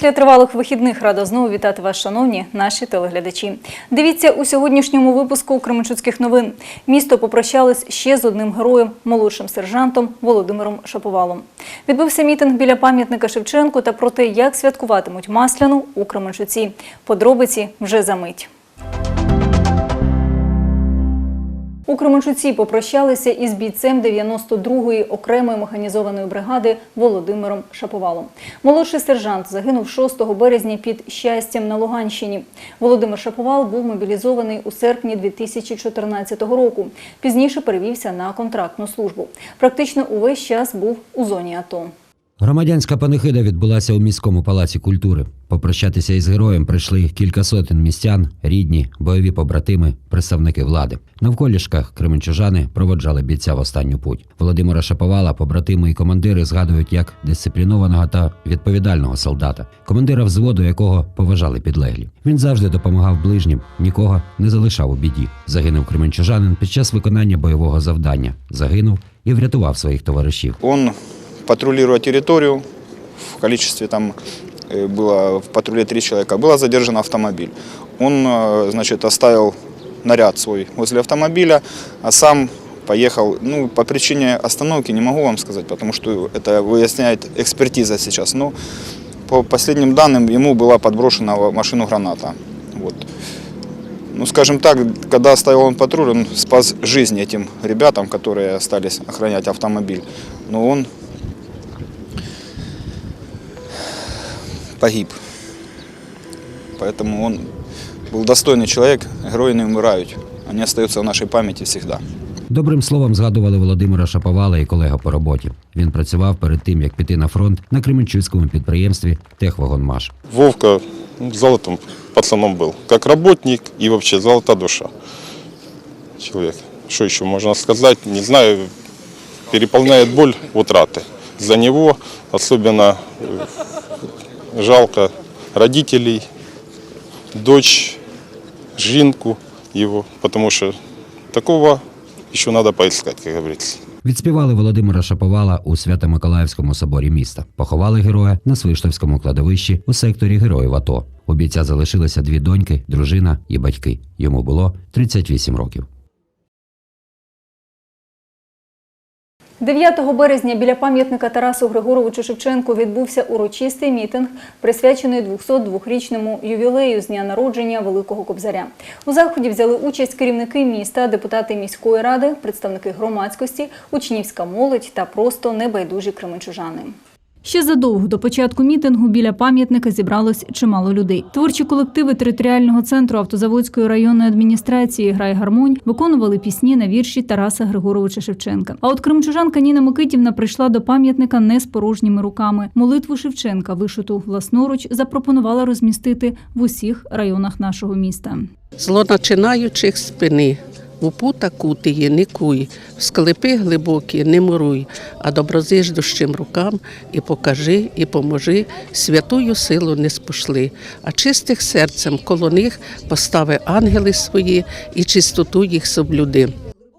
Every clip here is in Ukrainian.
Після тривалих вихідних рада знову вітати вас, шановні наші телеглядачі. Дивіться у сьогоднішньому випуску Кременчуцьких новин. Місто попрощалось ще з одним героєм, молодшим сержантом Володимиром Шаповалом. Відбився мітинг біля пам'ятника Шевченку та про те, як святкуватимуть Масляну у Кременчуці. Подробиці вже за мить. У Кременчуці попрощалися із бійцем 92-ї окремої механізованої бригади Володимиром Шаповалом. Молодший сержант загинув 6 березня під щастям на Луганщині. Володимир Шаповал був мобілізований у серпні 2014 року. Пізніше перевівся на контрактну службу. Практично увесь час був у зоні АТО. Громадянська панихида відбулася у міському палаці культури. Попрощатися із героєм прийшли кілька сотень містян, рідні, бойові побратими, представники влади. Навколішках кременчужани проводжали бійця в останню путь. Володимира Шаповала, побратими і командири згадують як дисциплінованого та відповідального солдата, командира взводу, якого поважали підлеглі. Він завжди допомагав ближнім, нікого не залишав у біді. Загинув кременчужанин під час виконання бойового завдання. Загинув і врятував своїх товаришів. Он, патрулируя территорию, в количестве там э, было в патруле три человека, был задержан автомобиль. Он, э, значит, оставил наряд свой возле автомобиля, а сам поехал, ну, по причине остановки не могу вам сказать, потому что это выясняет экспертиза сейчас. Но по последним данным ему была подброшена в машину граната. Вот. Ну, скажем так, когда оставил он патруль, он спас жизнь этим ребятам, которые остались охранять автомобиль. Но он погиб. Поэтому он был достойный человек, герои не умирают. Они остаются в нашей памяти всегда. Добрим словом згадували Володимира Шаповала і колега по роботі. Він працював перед тим, як піти на фронт на Кременчуцькому підприємстві Техвагонмаш. Вовка ну, золотым пацаном был. Как работник и вообще золотая душа. Человек. Что еще можно сказать? Не знаю. Переполняет боль утраты. За него особенно э, жалко родителей, дочь, жинку его, потому что такого еще надо поискать, как говорится. Відспівали Володимира Шаповала у Свято-Миколаївському соборі міста. Поховали героя на Свиштовському кладовищі у секторі героїв АТО. У бійця залишилися дві доньки, дружина і батьки. Йому було 38 років. 9 березня біля пам'ятника Тарасу Григоровичу Шевченку відбувся урочистий мітинг, присвячений 202-річному ювілею з дня народження Великого Кобзаря. У заході взяли участь керівники міста, депутати міської ради, представники громадськості, учнівська молодь та просто небайдужі кременчужани. Ще задовго до початку мітингу біля пам'ятника зібралось чимало людей. Творчі колективи територіального центру автозаводської районної адміністрації Грай гармонь виконували пісні на вірші Тараса Григоровича Шевченка. А от кримчужанка Ніна Микитівна прийшла до пам'ятника не з порожніми руками. Молитву Шевченка, вишиту власноруч, запропонувала розмістити в усіх районах нашого міста. злоначинаючих спини. У пута кутиє, не куй, в склепи глибокі, не муруй, а доброзиждущим рукам і покажи, і поможи, святую силу не спошли, а чистих серцем коло них постави ангели свої і чистоту їх соблюди.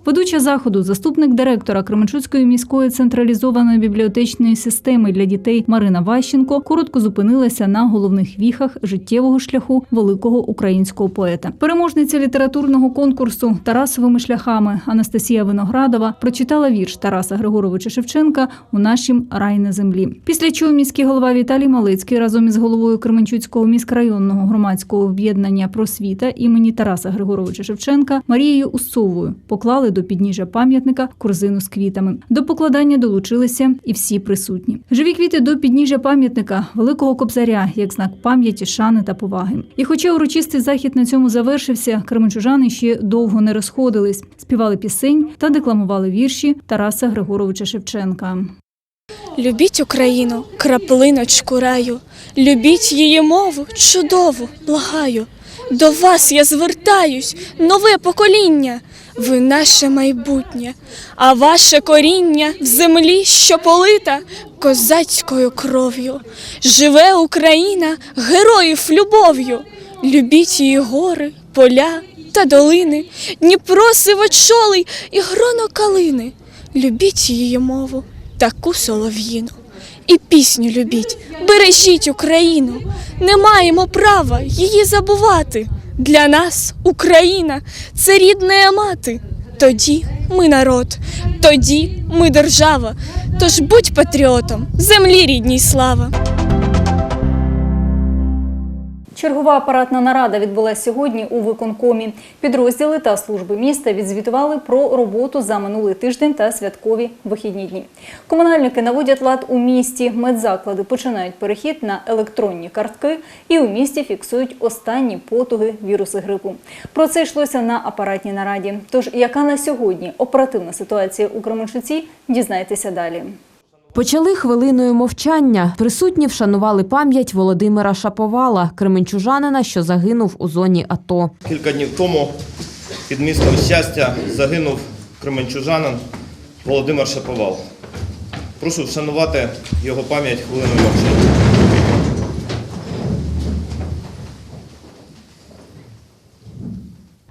Ведуча заходу, заступник директора Кременчуцької міської централізованої бібліотечної системи для дітей Марина Ващенко коротко зупинилася на головних віхах життєвого шляху великого українського поета. Переможниця літературного конкурсу Тарасовими шляхами Анастасія Виноградова прочитала вірш Тараса Григоровича Шевченка у нашім рай на землі. Після чого міський голова Віталій Малицький разом із головою Кременчуцького міськрайонного громадського об'єднання просвіта імені Тараса Григоровича Шевченка Марією Усовою поклали до підніжжя пам'ятника корзину з квітами. До покладання долучилися і всі присутні. Живі квіти до підніжжя пам'ятника великого кобзаря як знак пам'яті, шани та поваги. І хоча урочистий захід на цьому завершився, кременчужани ще довго не розходились, співали пісень та декламували вірші Тараса Григоровича Шевченка. Любіть Україну, краплиночку раю, любіть її мову, чудову, благаю. До вас я звертаюсь, нове покоління. Ви наше майбутнє, а ваше коріння в землі, що полита козацькою кров'ю. Живе Україна героїв любов'ю. Любіть її гори, поля та долини, Дніпро сивочолий і гроно калини. Любіть її мову, таку солов'їну, і пісню любіть. Бережіть Україну, не маємо права її забувати. Для нас Україна це рідна мати. Тоді ми народ, тоді ми держава. Тож будь патріотом, землі рідній слава. Чергова апаратна нарада відбулася сьогодні у виконкомі. Підрозділи та служби міста відзвітували про роботу за минулий тиждень та святкові вихідні дні. Комунальники наводять лад у місті. Медзаклади починають перехід на електронні картки і у місті фіксують останні потуги вірусу грипу. Про це йшлося на апаратній нараді. Тож, яка на сьогодні оперативна ситуація у Кременчуці, дізнайтеся далі. Почали хвилиною мовчання. Присутні вшанували пам'ять Володимира Шаповала, кременчужанина, що загинув у зоні АТО. Кілька днів тому під містом щастя загинув кременчужанин Володимир Шаповал. Прошу вшанувати його пам'ять хвилиною мовчання.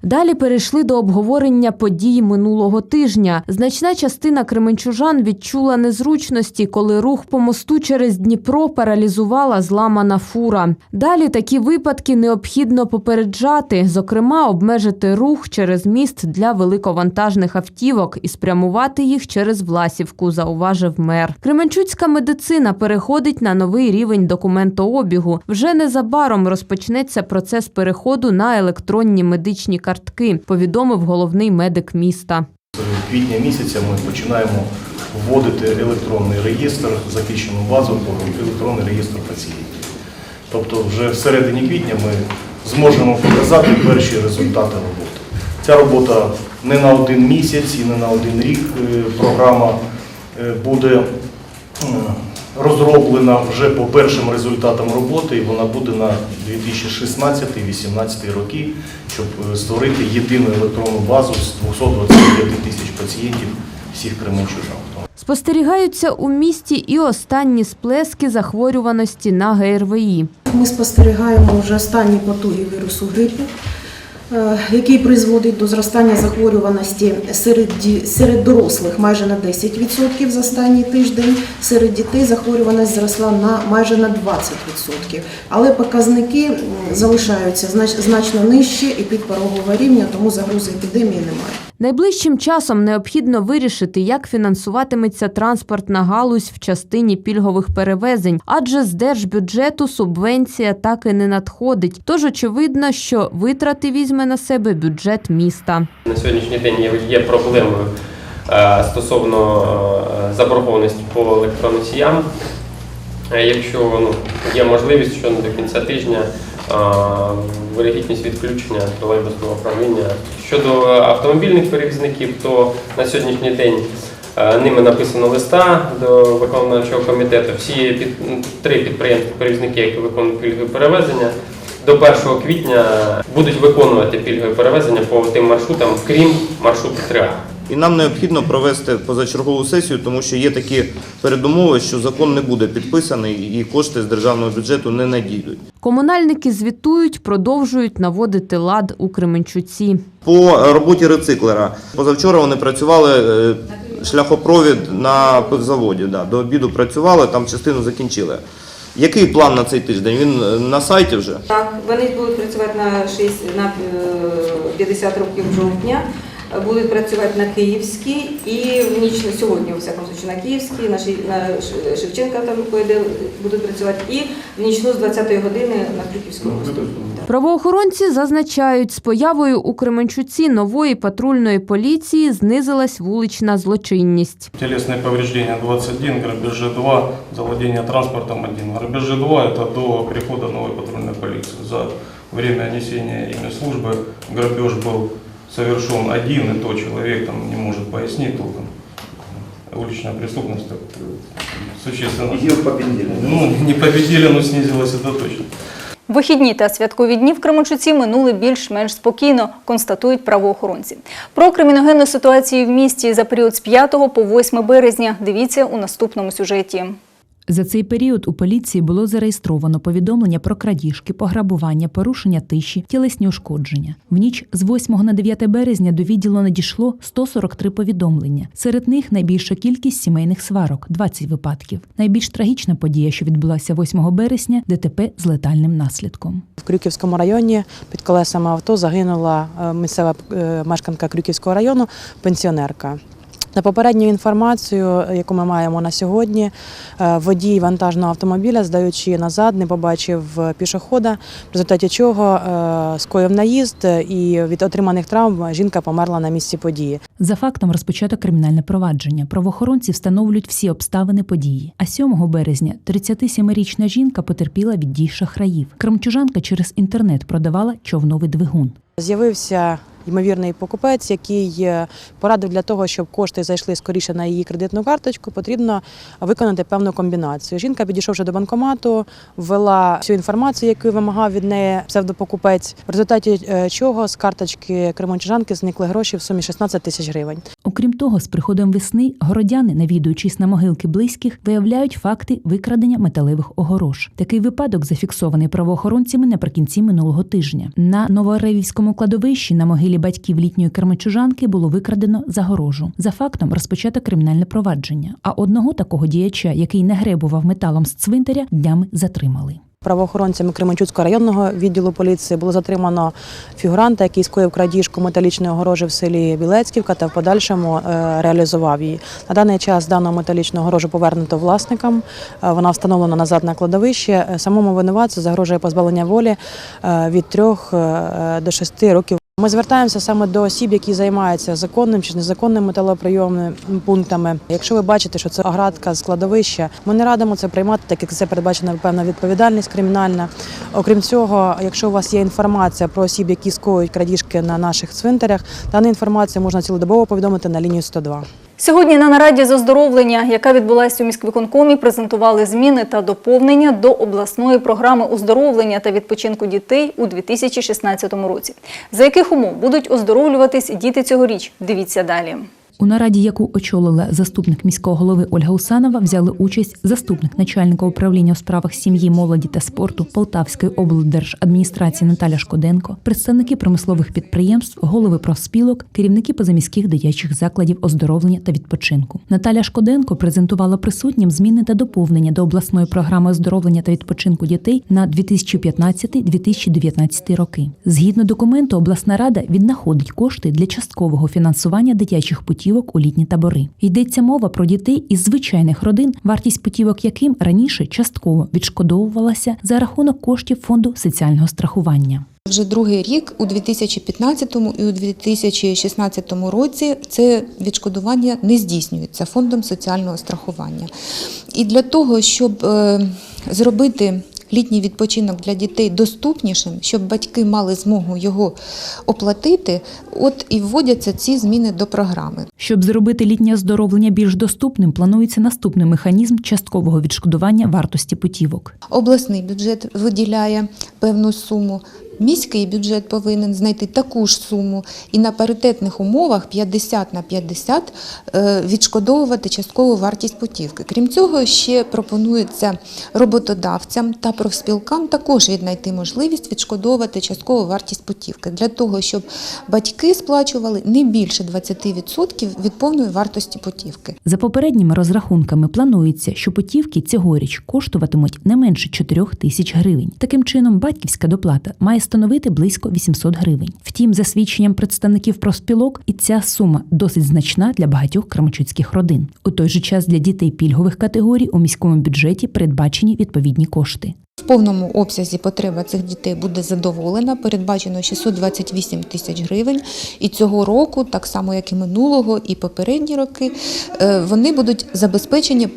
Далі перейшли до обговорення подій минулого тижня. Значна частина кременчужан відчула незручності, коли рух по мосту через Дніпро паралізувала зламана фура. Далі такі випадки необхідно попереджати, зокрема, обмежити рух через міст для великовантажних автівок і спрямувати їх через Власівку, зауважив мер. Кременчуцька медицина переходить на новий рівень документообігу. Вже незабаром розпочнеться процес переходу на електронні медичні картки, повідомив головний медик міста. З квітня місяця ми починаємо вводити електронний реєстр, захищену базу електронний реєстр пацієнтів. Тобто вже в середині квітня ми зможемо показати перші результати роботи. Ця робота не на один місяць і не на один рік е, програма е, буде е, розроблена вже по першим результатам роботи, і вона буде на 2016-2018 роки, щоб е, створити єдину електронну базу з 225 тисяч пацієнтів всіх кременчужан. Спостерігаються у місті і останні сплески захворюваності на ГРВІ. Ми спостерігаємо вже останні потуги вірусу грипу, який призводить до зростання захворюваності серед, серед дорослих майже на 10% за останній тиждень, серед дітей захворюваність зросла на майже на 20%. Але показники залишаються знач- значно нижче і під порогового рівня, тому загрози епідемії немає. Найближчим часом необхідно вирішити, як фінансуватиметься транспортна галузь в частині пільгових перевезень, адже з держбюджету субвенція так і не надходить. Тож очевидно, що витрати візьме на себе бюджет міста. На сьогоднішній день є- проблемою е, стосовно е, заборгованості по електроносіям. Е, Якщо ну, є можливість, що до кінця тижня вирогідність відключення тролейбусного управління. Щодо автомобільних перевізників, то на сьогоднішній день ними написано листа до виконавчого комітету. Всі під, три підприємства-перевізники, які виконують пільгові перевезення, до 1 квітня будуть виконувати пільгові перевезення по тим маршрутам, крім маршруту 3А. І нам необхідно провести позачергову сесію, тому що є такі передумови, що закон не буде підписаний і кошти з державного бюджету не надійдуть. Комунальники звітують, продовжують наводити лад у Кременчуці. По роботі рециклера. Позавчора вони працювали е, шляхопровід на пивзаводі. Да. До обіду працювали, там частину закінчили. Який план на цей тиждень? Він е, на сайті вже? Так, вони будуть працювати на 6, на е, 50 років жовтня, будуть працювати на Київській і в ніч на сьогодні, у всякому случаї, на Київській, на, Ши- на Ш- Шевченка там поїде, будуть працювати і в нічну з 20-ї години на Крюківському мосту. Правоохоронці зазначають, з появою у Кременчуці нової патрульної поліції знизилась вулична злочинність. Телесные повреждения 21, грабежи 2, завладение транспортом 1. Грабежи 2 – это до прихода новой патрульной полиции. За время несения ими службы грабеж был совершен один, и то человек там не может пояснить толком. Уличная преступность так, э, существенно. Ее победили. Ну, не победили, но снизилась это точно. Вихідні та святкові дні в Кременчуці минули більш-менш спокійно, констатують правоохоронці. Про криміногенну ситуацію в місті за період з 5 по 8 березня дивіться у наступному сюжеті. За цей період у поліції було зареєстровано повідомлення про крадіжки, пограбування, порушення тиші, тілесні ушкодження. В ніч з 8 на 9 березня до відділу надійшло 143 повідомлення. Серед них найбільша кількість сімейних сварок 20 випадків. Найбільш трагічна подія, що відбулася 8 березня, ДТП з летальним наслідком. В Крюківському районі під колесами авто загинула е, місцева е, мешканка Крюківського району, пенсіонерка. За попередньою інформацією, яку ми маємо на сьогодні, е, водій вантажного автомобіля, здаючи назад, не побачив пішохода, в результаті чого е, скоїв наїзд і від отриманих травм жінка померла на місці події. За фактом розпочато кримінальне провадження. Правоохоронці встановлюють всі обставини події. А 7 березня 37-річна жінка потерпіла від дій шахраїв. Кримчужанка через інтернет продавала човновий двигун. З'явився ймовірний покупець, який е, порадив для того, щоб кошти зайшли скоріше на її кредитну карточку, потрібно виконати певну комбінацію. Жінка, підійшовши до банкомату, ввела всю інформацію, яку вимагав від неї псевдопокупець, в результаті е, чого з карточки кримончужанки зникли гроші в сумі 16 тисяч гривень. Окрім того, з приходом весни городяни, навідуючись на могилки близьких, виявляють факти викрадення металевих огорож. Такий випадок зафіксований правоохоронцями наприкінці минулого тижня. На Новоревівському кладовищі на могилі батьків літньої кермичужанки було викрадено загорожу. За фактом розпочато кримінальне провадження. А одного такого діяча, який не гребував металом з цвинтаря, днями затримали. Правоохоронцями Кременчуцького районного відділу поліції було затримано фігуранта, який скоїв крадіжку металічної огорожі в селі Білецьківка та в подальшому е, реалізував її. На даний час дану металічну огорожу повернуто власникам. Е, Вона встановлена назад на кладовище. Е, Самому винуватцю загрожує позбавлення волі від 3 до 6 років. Ми звертаємося саме до осіб, які займаються законним чи незаконним металоприйомними пунктами. Якщо ви бачите, що це оградка з ми не радимо це приймати, так як це передбачена певна відповідальність кримінальна. Окрім цього, якщо у вас є інформація про осіб, які скоюють крадіжки на наших цвинтарях, дану інформацію можна цілодобово повідомити на лінію 102. Сьогодні на нараді з оздоровлення, яка відбулася у міськвиконкомі, презентували зміни та доповнення до обласної програми оздоровлення та відпочинку дітей у 2016 році. За яких умов будуть оздоровлюватись діти цьогоріч? Дивіться далі. У нараді, яку очолила заступник міського голови Ольга Усанова, взяли участь заступник начальника управління у справах сім'ї, молоді та спорту Полтавської облдержадміністрації Наталя Шкоденко, представники промислових підприємств, голови профспілок, керівники позаміських дитячих закладів оздоровлення та відпочинку. Наталя Шкоденко презентувала присутнім зміни та доповнення до обласної програми оздоровлення та відпочинку дітей на 2015-2019 роки. Згідно документу, обласна рада віднаходить кошти для часткового фінансування дитячих путівок у літні табори. Йдеться мова про дітей із звичайних родин, вартість путівок яким раніше частково відшкодовувалася за рахунок коштів фонду соціального страхування. Вже другий рік у 2015 і у 2016 році це відшкодування не здійснюється фондом соціального страхування. І для того, щоб е, зробити літній відпочинок для дітей доступнішим, щоб батьки мали змогу його оплатити, от і вводяться ці зміни до програми. Щоб зробити літнє оздоровлення більш доступним, планується наступний механізм часткового відшкодування вартості путівок. Обласний бюджет виділяє певну суму. Міський бюджет повинен знайти таку ж суму і на паритетних умовах 50 на 50 е, відшкодовувати часткову вартість путівки. Крім цього, ще пропонується роботодавцям та профспілкам також віднайти можливість відшкодовувати часткову вартість путівки для того, щоб батьки сплачували не більше 20% від повної вартості путівки. За попередніми розрахунками планується, що путівки цьогоріч коштуватимуть не менше 4 тисяч гривень. Таким чином, батьківська доплата має становити близько 800 гривень. Втім, за свідченням представників профспілок, і ця сума досить значна для багатьох крамчуцьких родин. У той же час для дітей пільгових категорій у міському бюджеті передбачені відповідні кошти. В повному обсязі потреба цих дітей буде задоволена. Передбачено 628 тисяч гривень. І цього року, так само як і минулого, і попередні роки, е, вони будуть забезпечені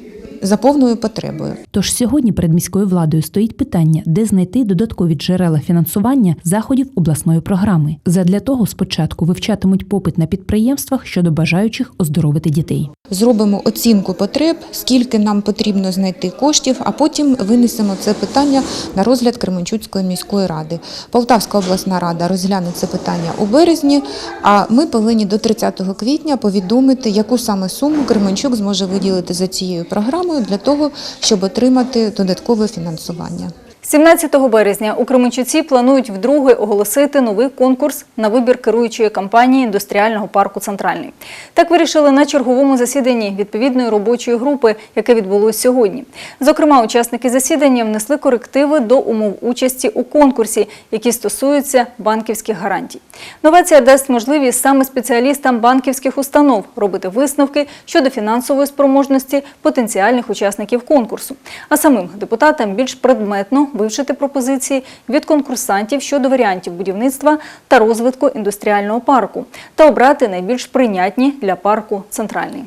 за повною потребою. Тож сьогодні перед міською владою стоїть питання, де знайти додаткові джерела фінансування заходів обласної програми. Задля того спочатку вивчатимуть попит на підприємствах щодо бажаючих оздоровити дітей. Зробимо оцінку потреб, скільки нам потрібно знайти коштів, а потім винесемо це питання на розгляд Кременчуцької міської ради. Полтавська обласна рада розгляне це питання у березні. А ми повинні до 30 квітня повідомити, яку саме суму Кременчук зможе виділити за цією програмою сумою для того, щоб отримати додаткове фінансування. 17 березня у Кременчуці планують вдруге оголосити новий конкурс на вибір керуючої компанії індустріального парку Центральний. Так вирішили на черговому засіданні відповідної робочої групи, яке відбулось сьогодні. Зокрема, учасники засідання внесли корективи до умов участі у конкурсі, які стосуються банківських гарантій. Новація дасть можливість саме спеціалістам банківських установ робити висновки щодо фінансової спроможності потенціальних учасників конкурсу, а самим депутатам більш предметно вивчити пропозиції від конкурсантів щодо варіантів будівництва та розвитку індустріального парку та обрати найбільш прийнятні для парку центральний.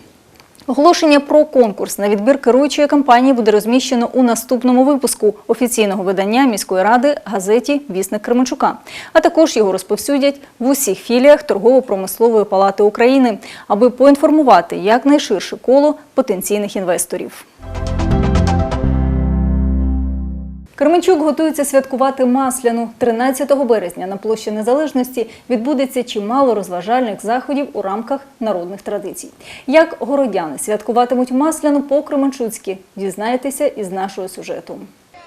Оголошення про конкурс на відбір керуючої компанії буде розміщено у наступному випуску офіційного видання міської ради газеті Вісник Кременчука, а також його розповсюдять в усіх філіях торгово-промислової палати України, аби поінформувати якнайширше коло потенційних інвесторів. Кременчук готується святкувати Масляну. 13 березня на площі Незалежності відбудеться чимало розважальних заходів у рамках народних традицій. Як городяни святкуватимуть Масляну по-кременчуцьки, дізнаєтеся із нашого сюжету.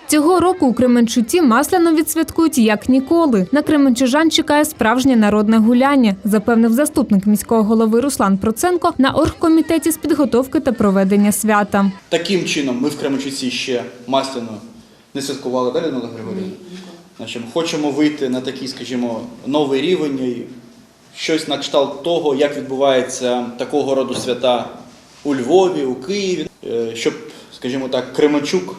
Цього року у Кременчуці масляно відсвяткують як ніколи. На кременчужан чекає справжнє народне гуляння, запевнив заступник міського голови Руслан Проценко на оргкомітеті з підготовки та проведення свята. Таким чином ми в Кременчуці ще масляно не святкували далі на Григорівна. Значить, хочемо вийти на такий, скажімо, новий рівень, щось на кшталт того, як відбувається такого роду свята у Львові, у Києві, Е, щоб, скажімо так, Кременчук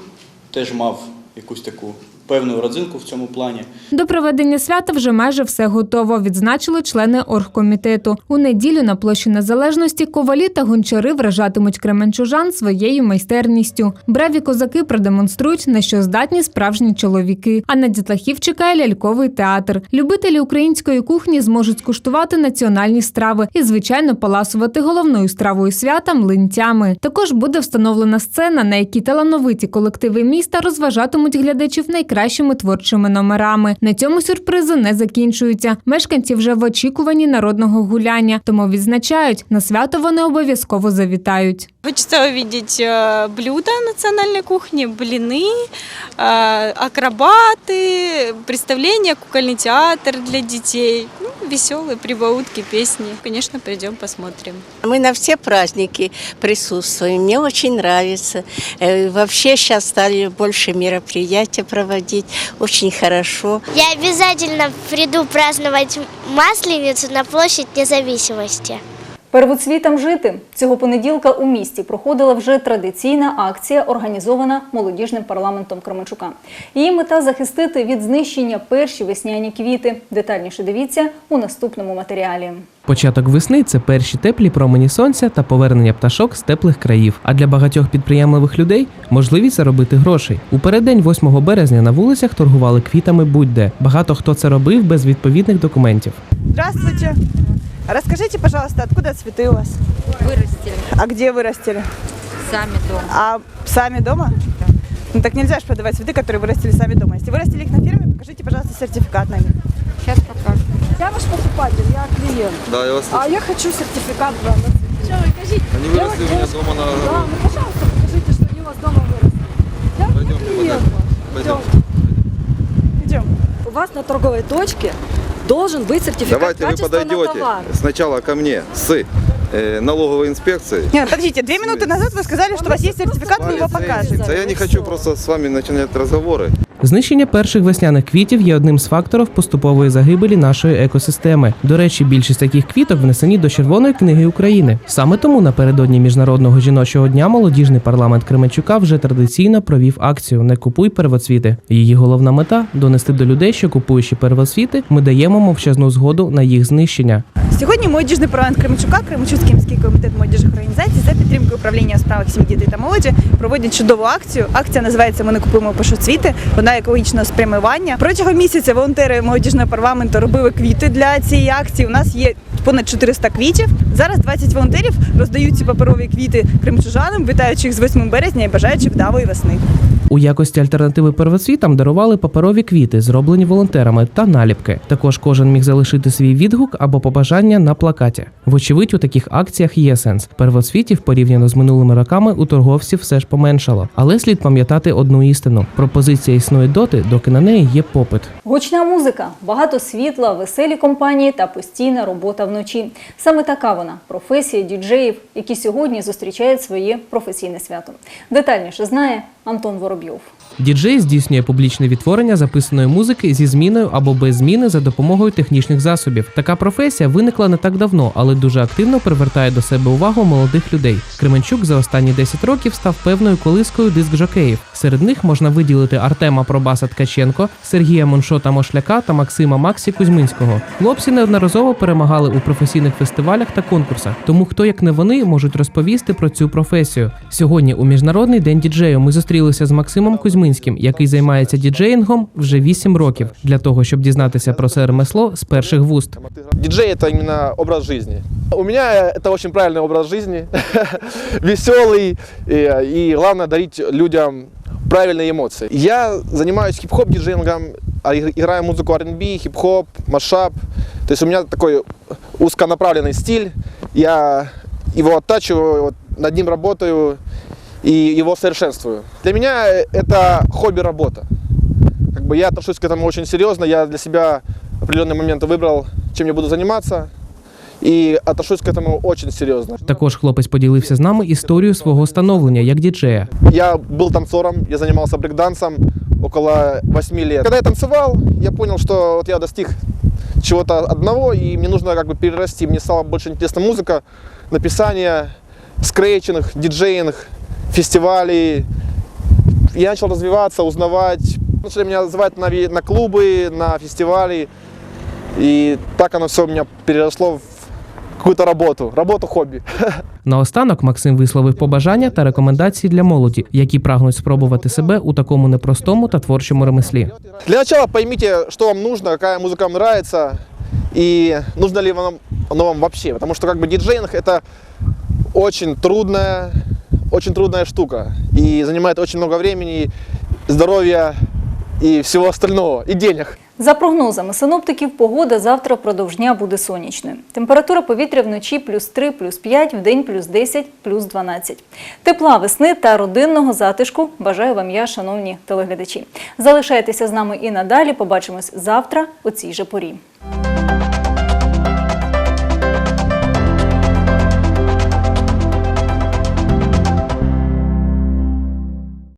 теж мав якусь таку певну родзинку в цьому плані. До проведення свята вже майже все готово, відзначили члени оргкомітету. У неділю на площі Незалежності ковалі та гончари вражатимуть кременчужан своєю майстерністю. Браві козаки продемонструють, на що здатні справжні чоловіки. А на дітлахів чекає ляльковий театр. Любителі української кухні зможуть скуштувати національні страви і, звичайно, поласувати головною стравою свята млинцями. Також буде встановлена сцена, на якій талановиті колективи міста розважатимуть глядачів найкращими творчими номерами. На цьому сюрпризи не закінчуються. Мешканці вже в очікуванні народного гуляння, тому відзначають, на свято вони обов'язково завітають. Хочется увидеть э, блюда национальной кухни, блины, э, акробаты, представления, кукольный театр для детей, ну, веселые прибаутки, песни. Конечно, придем посмотрим. Мы на все праздники присутствуем. Мне очень нравится. Э, Вообще сейчас стали больше мероприятий проводить. Очень хорошо. Я обязательно приду праздновать Масленицу на площадь независимости. Первоцвітам жити цього понеділка у місті проходила вже традиційна акція, організована молодіжним парламентом Кременчука. Її мета захистити від знищення перші весняні квіти. Детальніше дивіться у наступному матеріалі. Початок весни це перші теплі промені сонця та повернення пташок з теплих країв. А для багатьох підприємливих людей можливість заробити грошей. У переддень 8 березня на вулицях торгували квітами будь-де. Багато хто це робив без відповідних документів. Здравствуйте. Расскажите, пожалуйста, откуда цветы у вас? Вырастили. А где вырастили? Сами дома. А сами дома? Ну так нельзя же продавать цветы, которые вырастили сами дома. Если вырастили их на ферме, покажите, пожалуйста, сертификат на них. Сейчас покажу. Я ваш покупатель, я клиент. Да, я вас А я хочу сертификат вам. Что вы кажите? Они выросли у меня дома на... Да, ну пожалуйста, покажите, что они у вас дома выросли. Я, я Пойдем, клиент ваш. Пойдем. Идем. У вас на торговой точке должен быть сертификат Давайте вы качества на подойдете товар. сначала ко мне с э, налоговой инспекцией. Нет, подождите, две минуты назад вы сказали, что у вас есть сертификат, вы его покажете. Я не хочу просто с вами начинать разговоры. Знищення перших весняних квітів є одним з факторів поступової загибелі нашої екосистеми. До речі, більшість таких квіток внесені до Червоної книги України. Саме тому напередодні міжнародного жіночого дня молодіжний парламент Кременчука вже традиційно провів акцію Не купуй первоцвіти. Її головна мета донести до людей, що купуючи первоцвіти, ми даємо мовчазну згоду на їх знищення. Сьогодні молодіжний парламент Кременчука, Кременчуцький міський комітет молодіжних організацій за підтримкою управління справах сім'ї, дітей та молоді проводять чудову акцію. Акція називається Ми не купуємо пишоцвіти. Вона на екологічне спрямування. Протягом місяця волонтери молодіжного парламенту робили квіти для цієї акції. У нас є понад 400 квітів. Зараз 20 волонтерів роздають ці паперові квіти кримчужанам, вітаючи їх з 8 березня і бажаючи вдалої весни. У якості альтернативи первоцвітам дарували паперові квіти, зроблені волонтерами, та наліпки. Також кожен міг залишити свій відгук або побажання на плакаті. Вочевидь, у таких акціях є сенс. Первоцвітів порівняно з минулими роками у торговців все ж поменшало. Але слід пам'ятати одну істину: пропозиція існує доти, доки на неї є попит. Гучна музика, багато світла, веселі компанії та постійна робота вночі. Саме така вона професія діджеїв, які сьогодні зустрічають своє професійне свято. Детальніше знає Антон Воробйов. Діджей здійснює публічне відтворення записаної музики зі зміною або без зміни за допомогою технічних засобів. Така професія виникла не так давно, але дуже активно привертає до себе увагу молодих людей. Кременчук за останні 10 років став певною колискою диск-жокеїв. Серед них можна виділити Артема Пробаса Ткаченко, Сергія Моншота Мошляка та Максима Максі Кузьминського. Хлопці неодноразово перемагали у професійних фестивалях та конкурсах. Тому хто як не вони можуть розповісти про цю професію. Сьогодні у міжнародний день діджею ми зустрілися з Максимом Кузьминським, який займається діджеїнгом вже 8 років, для того, щоб дізнатися про це ремесло з перших вуст. Диджей это именно образ жизни. У меня это очень правильный образ жизни, веселый и, и главное дарить людям правильные эмоции. Я занимаюсь хип-хоп диджеингом, а иг- играю музыку R&B, хип-хоп, машап. То есть у меня такой узконаправленный стиль. Я его оттачиваю, вот над ним работаю и его совершенствую. Для меня это хобби-работа. Как бы я отношусь к этому очень серьезно. Я для себя определенные моменты выбрал, чем я буду заниматься. И отношусь к этому очень серьезно. Також хлопець поділився з нами історією свого становлення як діджея. Я был танцором, я занимался брейкдансом около 8 лет. Когда я танцевал, я понял, что вот я достиг чего-то одного, и мне нужно как бы перерасти. Мне стала больше интересна музыка, написание, скретчинг, диджеинг, фестивали. Я начал развиваться, узнавать. Начали меня звать на, ви- на клубы, на фестивали. И так оно все у меня переросло в какую-то работу, работу-хобби. Наостанок Максим висловив побажання та рекомендації для молоді, які прагнуть спробувати себе у такому непростому та творчому ремеслі. Для начала поймите, что вам нужно, какая музыка вам нравится и нужно ли вам, оно вам вообще. Потому что как бы диджейнг это очень трудная, очень трудная штука и занимает очень много времени, здоровья и всего остального, и денег. За прогнозами синоптиків, погода завтра впродовж дня буде сонячною. Температура повітря вночі плюс 3, плюс 5, вдень плюс 10, плюс 12. Тепла весни та родинного затишку бажаю вам я, шановні телеглядачі. Залишайтеся з нами і надалі. Побачимось завтра у цій же порі.